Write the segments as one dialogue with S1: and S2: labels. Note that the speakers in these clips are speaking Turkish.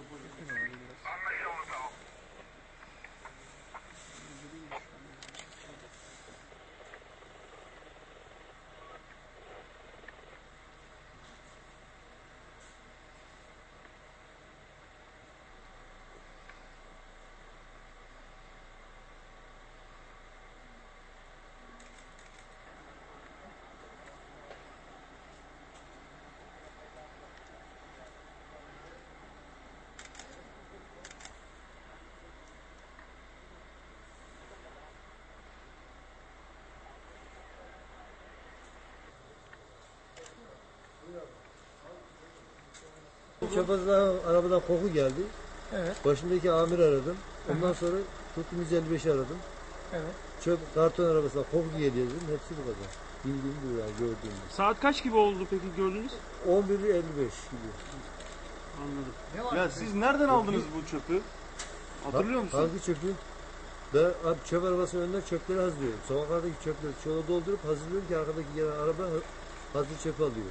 S1: eso puede ser. Çapazdan arabadan koku geldi.
S2: Evet.
S1: Başındaki amir aradım. Ondan sonra tuttum 155'i aradım.
S2: Evet.
S1: Çöp karton arabasına koku geliyor dedim. Hepsi bu kadar. Bildiğim bu yani gördüğüm.
S3: Saat kaç gibi oldu peki gördünüz?
S1: 11'i 55 gibi.
S3: Anladım.
S4: Ya siz nereden aldınız bu çöpü? Hatırlıyor musun?
S1: Hangi çöpü? Ben abi çöp arabasının önünden çöpleri hazırlıyorum. Sokaklardaki çöpleri çoğu doldurup hazırlıyorum ki arkadaki gelen araba hazır çöp alıyor.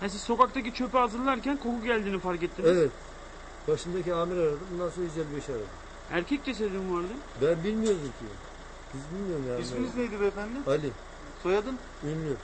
S3: Ha siz sokaktaki çöpü hazırlarken koku geldiğini fark ettiniz.
S1: Evet. Başındaki amir aradım. Bundan sonra 155 aradım.
S3: Erkek cesedi mi vardı?
S1: Ben bilmiyordum ki. Biz bilmiyorum yani.
S4: İsminiz neydi beyefendi?
S1: Ali.
S4: Soyadın?
S1: Ünlü.